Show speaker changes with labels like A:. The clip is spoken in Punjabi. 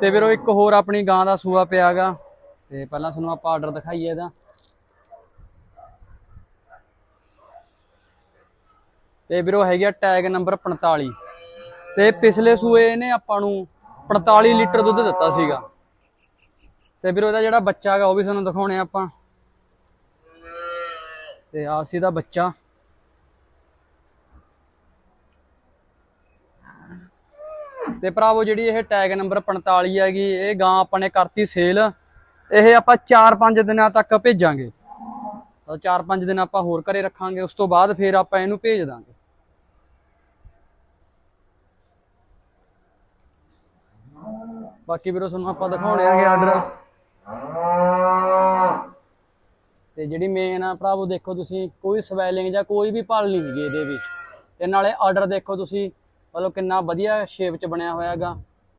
A: ਤੇ ਵੀਰੋ ਇੱਕ ਹੋਰ ਆਪਣੀ ਗਾਂ ਦਾ ਸੂਆ ਪਿਆਗਾ। ਤੇ ਪਹਿਲਾਂ ਤੁਹਾਨੂੰ ਆਪਾਂ ਆਰਡਰ ਦਿਖਾਈਏ ਇਹਦਾ। ਤੇ ਵੀਰੋ, ਹੈਗੀ ਆ ਟੈਗ ਨੰਬਰ 45 ਤੇ ਪਿਛਲੇ ਸੂਏ ਇਹਨੇ ਆਪਾਂ ਨੂੰ 45 ਲੀਟਰ ਦੁੱਧ ਦਿੱਤਾ ਸੀਗਾ। ਤੇ ਵੀਰੋ, ਇਹਦਾ ਜਿਹੜਾ ਬੱਚਾ ਹੈਗਾ, ਉਹ ਵੀ ਤੁਹਾਨੂੰ ਦਿਖਾਉਣੇ ਆ ਆਪਾਂ। ਤੇ ਆ ਸੀ ਦਾ ਬੱਚਾ। ਤੇ ਭਰਾਵੋ ਜਿਹੜੀ ਇਹ ਟੈਗ ਨੰਬਰ 45 ਹੈਗੀ, ਇਹ ਗਾਂ ਆਪਾਂ ਨੇ ਕਰਤੀ ਸੇਲ ਇਹ ਆਪਾਂ 4-5 ਦਿਨਾਂ ਤੱਕ ਭੇਜਾਂਗੇ। ਤਾਂ 4-5 ਦਿਨ ਆਪਾਂ ਹੋਰ ਘਰੇ ਰੱਖਾਂਗੇ, ਉਸ ਤੋਂ ਬਾਅਦ ਫਿਰ ਆਪਾਂ ਇਹਨੂੰ ਭੇਜ ਦਾਂਗੇ। ਬਾਕੀ ਵੀਰੋ, ਤੁਹਾਨੂੰ ਆਪਾਂ ਦਿਖਾਉਣੇ ਆਗੇ ਆਰਡਰ ਤੇ ਜਿਹੜੀ ਮੇਨ ਆ, ਭਰਾਵੋ, ਦੇਖੋ ਤੁਸੀਂ, ਕੋਈ ਸਵੈਲਿੰਗ ਜਾਂ ਕੋਈ ਵੀ ਭਲ ਨਹੀਂ ਹੈਗੀ ਇਹਦੇ ਵਿੱਚ। ਤੇ ਨਾਲੇ ਆਰਡਰ ਦੇਖੋ ਤੁਸੀਂ ਮਤਲਬ ਕਿੰਨਾ ਵਧੀਆ ਸ਼ੇਪ ਚ ਬਣਿਆ ਹੋਇਆ ਹੈਗਾ।